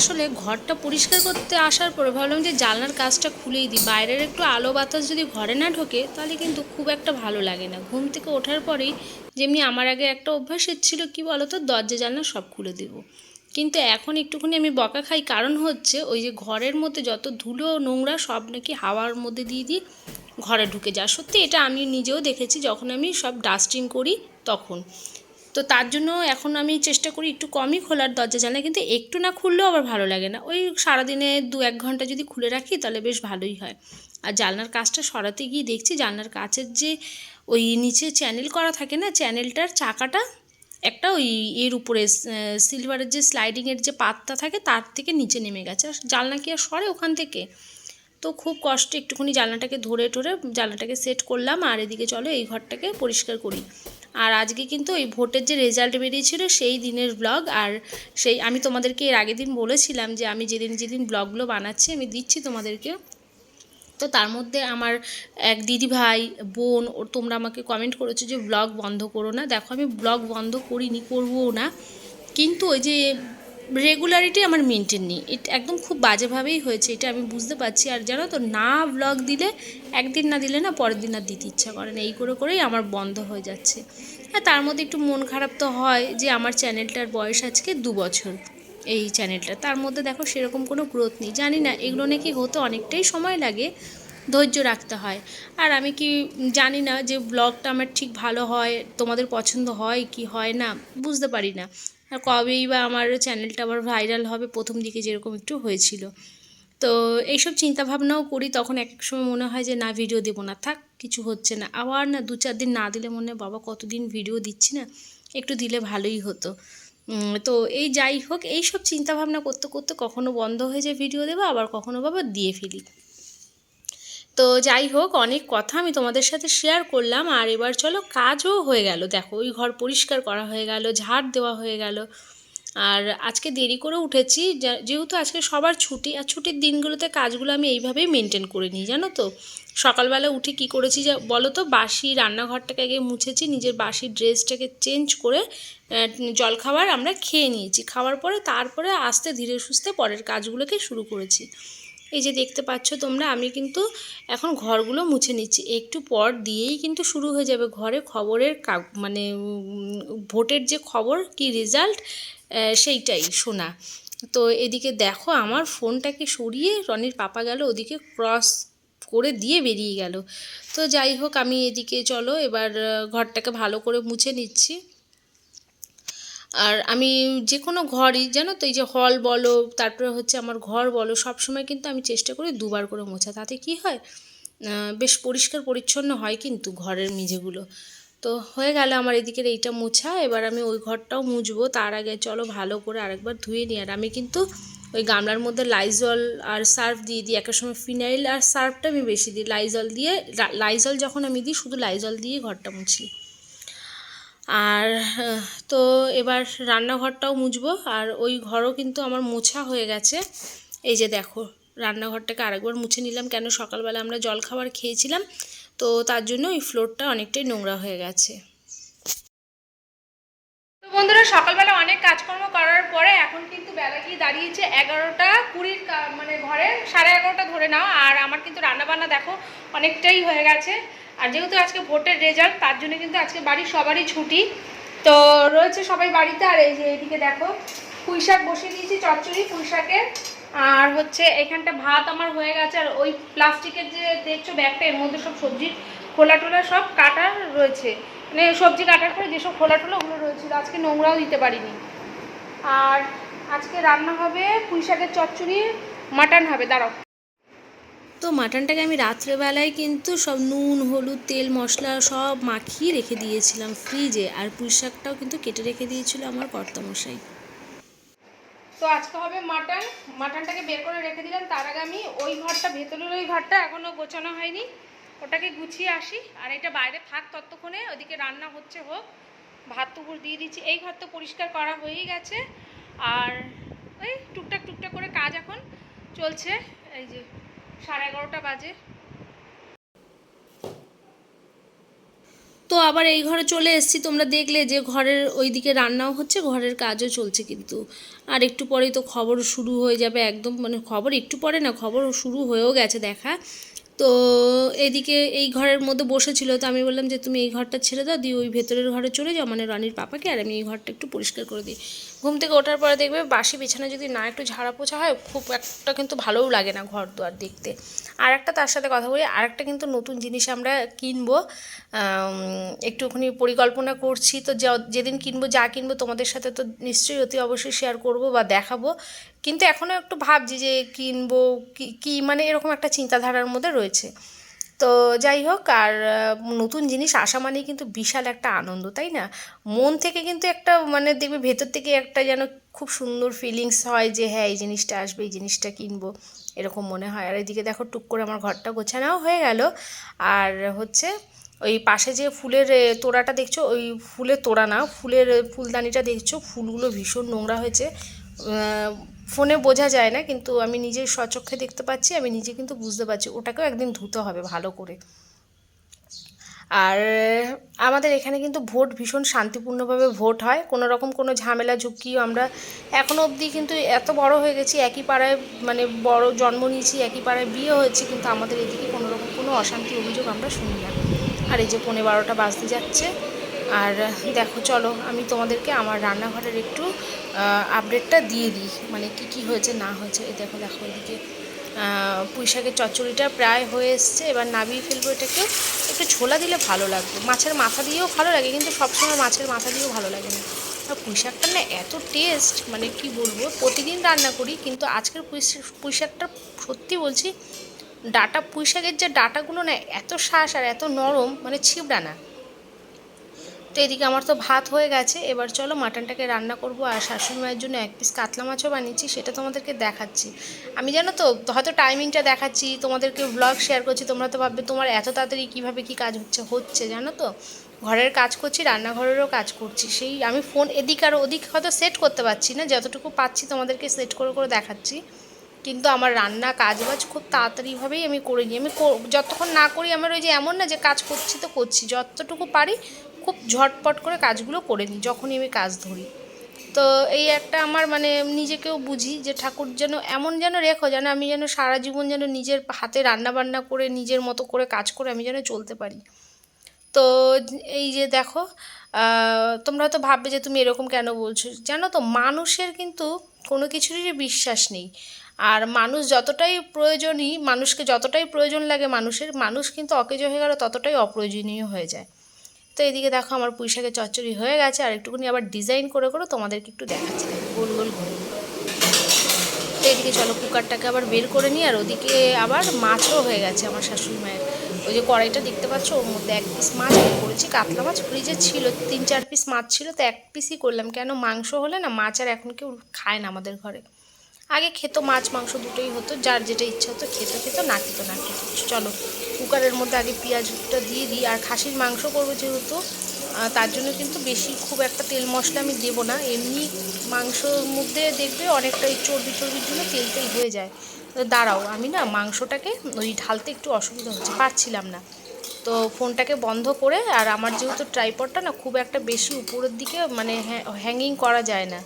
আসলে ঘরটা পরিষ্কার করতে আসার পরে ভাবলাম যে জানলার কাজটা খুলেই দিই। বাইরের একটু আলো বাতাস যদি ঘরে না ঢোকে, তাহলে কিন্তু খুব একটা ভালো লাগে না। ঘুম থেকে ওঠার পরেই যেমনি আমার আগে একটা অভ্যাস ছিল, কি বলতো, দরজা, জানলা সব খুলে দেবো। কিন্তু এখন একটুখানি আমি বকা খাই, কারণ হচ্ছে ওই যে ঘরের মধ্যে যত ধুলো, নোংরা সব নাকি হাওয়ার মধ্যে দিয়ে দিই, ঘরে ঢুকে যায়। সত্যি এটা আমি নিজেও দেখেছি, যখন আমি সব ডাস্টিং করি, তখন। তো তার জন্য এখন আমি চেষ্টা করি একটু কমই খোলার দরজা জানলা, কিন্তু একটু না খুললেও আবার ভালো লাগে না। ওই সারাদিনে দু এক ঘণ্টা যদি খুলে রাখি তাহলে বেশ ভালোই হয়। আর জানলার কাজটা সরাতে গিয়ে দেখছি জানলার কাচের যে ওই নিচে চ্যানেল করা থাকে না চ্যানেলটার চাকাটা একটা ওই এর উপরে সিলভারের যে স্লাইডিংয়ের যে পাতটা থাকে তার থেকে নিচে নেমে গেছে। আর জানলা কি আর সরে ওখান থেকে? তো খুব কষ্টে একটুখানি জানলাটাকে ধরে টরে জানলাটাকে সেট করলাম, আর এদিকে চলো এই ঘরটাকে পরিষ্কার করি। আর আজকে কিন্তু ওই ভোটের যে রেজাল্ট বেরিয়েছিল সেই দিনের ব্লগ আর সেই আমি তোমাদেরকে এর আগের দিন বলেছিলাম যে আমি যেদিন যেদিন ব্লগগুলো বানাচ্ছি আমি দিচ্ছি তোমাদেরকে। তো তার মধ্যে আমার এক দিদি ভাই, বোন, ও তোমরা আমাকে কমেন্ট করেছ যে ব্লগ বন্ধ করো না। দেখো আমি ব্লগ বন্ধ করিনি, করবও না। কিন্তু ওই যে রেগুলারিটি আমার মেনটেন নেই। এটা একদম খুব বাজেভাবেই হয়েছে, এটা আমি বুঝতে পারছি। আর জানো তো, না ব্লগ দিলে একদিন না দিলে না পরের দিন আর দিতে ইচ্ছা করে না। এই করে করেই আমার বন্ধ হয়ে যাচ্ছে। হ্যাঁ তার মধ্যে একটু মন খারাপ তো হয় যে আমার চ্যানেলটার বয়স আজকে দু বছর, এই চ্যানেলটা তার মধ্যে দেখো সেরকম কোনো গ্রোথ নেই। জানি না, এগুলো নাকি হতে অনেকটাই সময় লাগে, ধৈর্য রাখতে হয়। আর আমি কি জানি না যে ব্লগটা আমার ঠিক ভালো হয়, তোমাদের পছন্দ হয় কি হয় না, বুঝতে পারি না। আর কবেই বা আমার চ্যানেলটা আবার ভাইরাল হবে, প্রথম দিকে যেরকম একটু হয়েছিল। তো এইসব চিন্তাভাবনাও করি, তখন এক এক সময় মনে হয় যে, না ভিডিও দেবো না, থাক, কিছু হচ্ছে না। আবার না, দু চার দিন না দিলে মনে হয়, বাবা, কতদিন ভিডিও দিচ্ছি না? একটু দিলে ভালোই হতো। তো এই যাই হোক, এইসব চিন্তাভাবনা করতে করতে কখনো বন্ধ হয়ে যায় ভিডিও দেবো আবার কখনো বাবা দিয়ে ফেলি। তো যাই হোক, অনেক কথা আমি তোমাদের সাথে শেয়ার করলাম। আর এবার চলো, কাজও হয়ে গেল। দেখো, ওই ঘর পরিষ্কার করা হয়ে গেল, ঝাড় দেওয়া হয়ে গেল। আর আজকে দেরি করে উঠেছি যেহেতু আজকে সবার ছুটি, আর ছুটির দিনগুলোতে কাজগুলো আমি এইভাবেই মেনটেন করে নিই, জানো তো? সকালবেলা উঠে কি করেছি যা, বলো তো? বাসি, রান্নাঘরটাকে আগে মুছেছি, নিজের বাসি ড্রেসটাকে চেঞ্জ করে জলখাবার আমরা খেয়ে নিয়েছি। খাওয়ার পরে, তারপরে আস্তে ধীরে সুস্থে পরের কাজগুলোকে শুরু করেছি। এই যে দেখতে পাচ্ছ তোমরা, আমি কিন্তু এখন ঘরগুলো মুছে নিচ্ছি। একটু পর দিয়েই কিন্তু শুরু হয়ে যাবে ঘরে খবরের মানে ভোটের যে খবর, কি রেজাল্ট সেইটাই শোনা। তো এদিকে দেখো, আমার ফোনটাকে সরিয়ে রনির পাপা গেল, ওদিকে ক্রস করে দিয়ে বেরিয়ে গেল। তো যাই হোক, আমি এদিকে, চলো, এবার ঘরটাকে ভালো করে মুছে নিচ্ছি। আর আমি যে কোনো ঘরই, জানো তো, এই যে হল বলো, তারপরে হচ্ছে আমার ঘর বলো সব সময় কিন্তু আমি চেষ্টা করি দুবার করে মোছা। তাতে কি হয় বেশ পরিষ্কার পরিচ্ছন্ন হয় কিন্তু ঘরের মেঝেগুলো। তো হয়ে গেল আমার এদিকের এইটা মোছা, এবার আমি ওই ঘরটাও মুছবো। তার আগে চলো ভালো করে আরেকবার ধুয়ে নিই। আর আমি কিন্তু ওই গামলার মধ্যে লাইজল আর সার্ফ দিয়ে দিই। একটা সময় ফিনাইল আর সার্ফটা আমি বেশি দিই। লাইজল দিয়ে লাইজল যখন আমি দিই, শুধু লাইজল দিয়ে ঘরটা মুছি। আর তো এবার রান্নাঘরটাও মুছবো, আর ওই ঘরও কিন্তু আমার মোছা হয়ে গেছে। এই যে দেখো, রান্নাঘরটাকে আরেকবার মুছে নিলাম, কেন সকালবেলা আমরা জলখাবার খেয়েছিলাম, তো তার জন্য ওই ফ্লোরটা অনেকটাই নোংরা হয়ে গেছে। তো বন্ধুরা, সকালবেলা অনেক কাজকর্ম করার পরে এখন কিন্তু বেলা গিয়ে দাঁড়িয়েছে এগারোটা কুড়ির মানে ঘরে সাড়ে এগারোটা ধরে নাও, আর আমার কিন্তু রান্নাবান্না দেখো অনেকটাই হয়ে গেছে। আর যেহেতু আজকে ভোটের রেজাল্ট তার জন্য কিন্তু আজকে বাড়ির সবারই ছুটি। তো রয়েছে সবাই বাড়িতে, আর এই যে এইদিকে দেখো পুঁই শাক বসিয়ে দিয়েছি, চচ্চড়ি পুঁই শাকের আর হচ্ছে এখানটা ভাত আমার হয়ে গেছে, আর ওই প্লাস্টিকের যে দেখছ ব্যাগটা এর মধ্যে সব সবজির খোলা টোলা সব কাটা রয়েছে। মানে সবজি কাটার পরে যেসব খোলা টোলা ওগুলো রয়েছিল আজকে নোংরাও দিতে পারিনি। আর আজকে রান্না হবে পুঁই শাকের চচ্চড়ি, মাটন হবে, দাঁড়াও। তো মাটনটাকে আমি রাত্রেবেলায় কিন্তু সব নুন, হলুদ, তেল, মশলা সব মাখিয়ে রেখে দিয়েছিলাম ফ্রিজে। আর পুঁই শাকটাও কিন্তু কেটে রেখে দিয়েছিল আমার কর্তামশাই। তো আজকে হবে মাটন। মাটনটাকে বের করে রেখে দিলাম। তার আগে আমি ওই ঘরটা, ভেতরের ওই ঘরটা এখনও গোছানো হয়নি। ওটাকে গুছিয়ে আসি। আর এটা বাইরে থাক ততক্ষণে, ওদিকে রান্না হচ্ছে হোক। ভাত টুকুর দিয়ে দিচ্ছি। এই ঘর তো পরিষ্কার করা হয়েই গেছে। আর ওই টুকটাক টুকটাক করে কাজ এখন চলছে। এই যে তো আবার এই ঘরে চলে এসেছি, তোমরা দেখলে যে ঘরের ওইদিকে রান্নাও হচ্ছে, ঘরের কাজও চলছে কিন্তু। আর একটু পরেই তো খবর শুরু হয়ে যাবে, একদম মানে খবর একটু পরে না, খবর শুরু হয়েও গেছে দেখা। তো এদিকে এই ঘরের মধ্যে বসেছিল, তো আমি বললাম যে, তুমি এই ঘরটা ছেড়ে দাও, দিয়ে ওই ভেতরের ঘরে চলে যাও মানে রানীর পাপাকে, আর আমি এই ঘরটা একটু পরিষ্কার করে দিই। ঘুম থেকে ওঠার পরে দেখবে বাসি বিছানা যদি না একটু ঝাড়া পোছা হয়, খুব একটা কিন্তু ভালোও লাগে না ঘর দুয়ার দেখতে। আর একটা তার সাথে কথা বলি আর একটা কিন্তু নতুন জিনিস আমরা কিনবো একটুখানি পরিকল্পনা করছি, তো যেদিন কিনবো, যা কিনবো তোমাদের সাথে তো নিশ্চয়ই অতি অবশ্যই শেয়ার করব বা দেখাবো। কিন্তু এখনও একটু ভাবছি যে কিনবো, কি কি মানে এরকম একটা চিন্তাধারার মধ্যে রয়েছে। তো যাই হোক, আর নতুন জিনিস আসা মানেই কিন্তু বিশাল একটা আনন্দ, তাই না? মন থেকে কিন্তু একটা মানে দেখবে ভেতর থেকে একটা যেন খুব সুন্দর ফিলিংস হয় যে হ্যাঁ এই জিনিসটা আসবে, এই জিনিসটা কিনবো, এরকম মনে হয়। আর এদিকে দেখো, টুক করে আমার ঘরটা গোছানোও হয়ে গেল। আর হচ্ছে, ওই পাশে যে ফুলের তোড়াটা দেখছ? ওই ফুলের তোড়া না, ফুলের, ফুলদানিটা দেখছ? ফুলগুলো ভীষণ নোংরা হয়েছে। ফোনে বোঝা যায় না, কিন্তু আমি নিজে স্বচক্ষে দেখতে পাচ্ছি, আমি নিজে কিন্তু বুঝতে পারছি, ওটাকেও একদিন ধুতে হবে ভালো করে। আর আমাদের এখানে কিন্তু ভোট ভীষণ শান্তিপূর্ণভাবে ভোট হয়, কোনো রকম কোনো ঝামেলা ঝুঁকিও আমরা এখনও অবধি কিন্তু এত বড় হয়ে গেছি, একই পাড়ায় মানে বড় জন্ম নিয়েছি, একই পাড়ায় বিয়ে হয়েছে, কিন্তু আমাদের এদিকে কোনো রকম কোনো অশান্তি অভিযোগ আমরা শুনি না। আর এই যে পনেরো বারোটা বাজতে যাচ্ছে আর দেখো, চলো, আমি তোমাদেরকে আমার রান্নাঘরের একটু আপডেটটা দিয়ে দিই মানে কি কি হয়েছে, না হয়েছে। এই দেখো দেখো, এদিকে পুঁই শাকের চচ্চড়িটা প্রায় হয়ে এসছে। এবার নামিয়ে ফেলব এটাকে। একটু ছোলা দিলে ভালো লাগবে। মাছের মাথা দিয়েও ভালো লাগে, কিন্তু সবসময় মাছের মাথা দিয়েও ভালো লাগে না। আর পুঁই শাকটা না এত টেস্ট মানে কি বলব, প্রতিদিন রান্না করি, কিন্তু আজকের পুঁই পুঁই শাকটা সত্যি বলছি, ডাটা, পুঁই শাকের যে ডাটাগুলো না এত শ্বাস আর এত নরম মানে ছিবড়া না। তো এদিকে আমার তো ভাত হয়ে গেছে। এবার চলো মাটনটাকে রান্না করব আর শাশুড়ি মায়ের জন্য এক পিস কাতলা মাছও বানিয়েছি, সেটা তোমাদেরকে দেখাচ্ছি। আমি জানো তো, হয়তো টাইমিংটা দেখাচ্ছি, তোমাদেরকে ব্লগ শেয়ার করছি, তোমরা তো ভাববে তোমার এত তাড়াতাড়ি কীভাবে কী কাজ হচ্ছে হচ্ছে, জানো তো? ঘরের কাজ করছি, রান্নাঘরেরও কাজ করছি, সেই আমি ফোন এদিক আর ওদিক হয়তো সেট করতে পারছি না, যতটুকু পাচ্ছি তোমাদেরকে সেট করে করে দেখাচ্ছি। কিন্তু আমার রান্না কাজ বাজ খুব তাড়াতাড়িভাবেই আমি করে নিই। আমি যতক্ষণ না করি, আমার ওই যে এমন না যে কাজ করছি তো করছি, যতটুকু পারি খুব ঝটপট করে কাজগুলো করে নিই, যখনই আমি কাজ ধরি। তো এই একটা আমার মানে নিজেকেও বুঝি যে ঠাকুর যেন এমন যেন রেখো, যেন আমি যেন সারা জীবন যেন নিজের হাতে রান্না বান্না করে, নিজের মতো করে কাজ করে আমি যেন চলতে পারি। তো এই যে দেখো তোমরা হয়তো ভাববে যে তুমি এরকম কেন বলছো? জানো তো, মানুষের কিন্তু কোনো কিছুরই বিশ্বাস নেই। আর মানুষ যতটাই প্রয়োজনই, মানুষকে যতটাই প্রয়োজন লাগে মানুষের, মানুষ কিন্তু অকেজো হয়ে গেলে ততটাই অপ্রয়োজনীয় হয়ে যায়। তো এদিকে দেখো আমার পুঁই শাকের চচ্চড়ি হয়ে গেছে আর একটুখানি আবার ডিজাইন করে করে তোমাদেরকে একটু দেখাচ্ছি। দেখো, গোল গোল। ঘুরে তো এদিকে চলো কুকারটাকে আবার বের করে নিই আর ওদিকে আবার মাছও হয়ে গেছে আমার শাশুড়ি মায়ের। ওই যে কড়াইটা দেখতে পাচ্ছ ওর মধ্যে এক পিস মাছ করেছি কাতলা মাছ ফ্রিজে ছিল তিন চার পিস মাছ ছিল তো এক পিসই করলাম। কেন মাংস হলে না মাছ আর এখন কেউ খায় না আমাদের ঘরে। আগে খেত মাছ মাংস দুটোই হতো যার যেটা ইচ্ছা হতো খেতে খেত না খেত না খেত চলো কুকারের মধ্যে আগে পেঁয়াজটা দিয়ে দিই, আর খাসির মাংস করব যেহেতু তার জন্য কিন্তু বেশি খুব একটা তেল মশলা আমি দেবো না। এমনি মাংসর মধ্যে দেখবে অনেকটা ওই চর্বি চর্বির জন্য তেল তেল হয়ে যায়। তো দাঁড়াও, আমি না মাংসটাকে ওই ঢালতে একটু অসুবিধা হচ্ছে, পারছিলাম না। তো ফোনটাকে বন্ধ করে, আর আমার যেহেতু ট্রাইপডটা না খুব একটা বেশি উপরের দিকে মানে হ্যাঙ্গিং করা যায় না,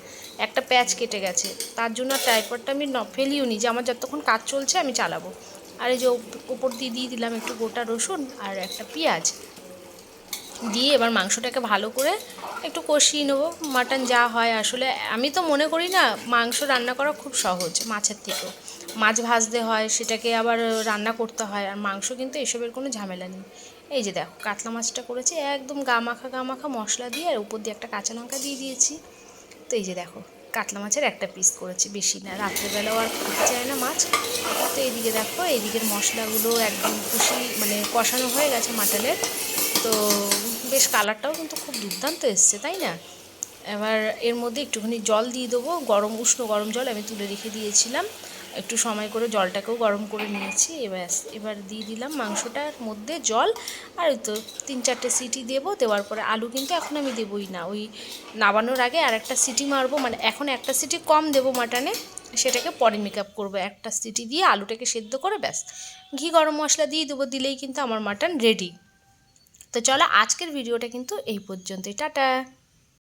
একটা প্যাচ কেটে গেছে। তার জন্য ট্রাইপডটা আমি ফেলিও নি যে আমার যতক্ষণ কাজ চলছে আমি চালাবো। আর এই যে ওপ- ওপর দিয়ে দিয়ে দিলাম একটু গোটা রসুন আর একটা পেঁয়াজ। দিয়ে এবার মাংসটাকে ভালো করে একটু কষিয়ে নেব। মাটন যা হয় আসলে, আমি তো মনে করি না মাংস রান্না করা খুব সহজ মাছের থেকেও। মাছ ভাজতে হয়, সেটাকে আবার রান্না করতে হয়, আর মাংস কিন্তু এসবের কোনো ঝামেলা নেই। এই যে দেখো, কাতলা মাছটা করেছি, একদম গা মাখা গা মাখা মশলা দিয়ে আর উপর দিয়ে একটা কাঁচা লঙ্কা দিয়ে দিয়েছি। তো এই যে দেখো কাতলা মাছের একটা পিস করেছি বেশি না। রাত্রেবেলাও আর খেতে চায় না মাছ। তো এইদিকে দেখো এইদিকের মশলাগুলো একদম খুশি মানে কষানো হয়ে গেছে মাটালের তো বেশ কালারটাও কিন্তু খুব দুর্দান্ত এসছে, তাই না? এবার এর মধ্যে একটুখানি জল দিয়ে দেবো। গরম, উষ্ণ গরম জল আমি তুলে রেখে দিয়েছিলাম। একটু সময় করে জলটাকেও গরম করে নিয়েছি, এবার এবার দিয়ে দিলাম মাংসটার মধ্যে জল। আর তো তিন চারটে সিটি দেবো, দেওয়ার পরে আলু কিন্তু এখন আমি দেবই না। ওই নামানোর আগে আর একটা সিটি মারবো মানে এখন একটা সিটি কম দেবো মাটনে, সেটাকে পরে মেকআপ করব। একটা সিটি দিয়ে আলুটাকে সেদ্ধ করে ব্যাস। ঘি, গরম মশলা দিয়ে দেবো, দিলেই কিন্তু আমার মাটন রেডি তো চলো আজকের ভিডিওটা কিন্তু এই পর্যন্তই। টাটা!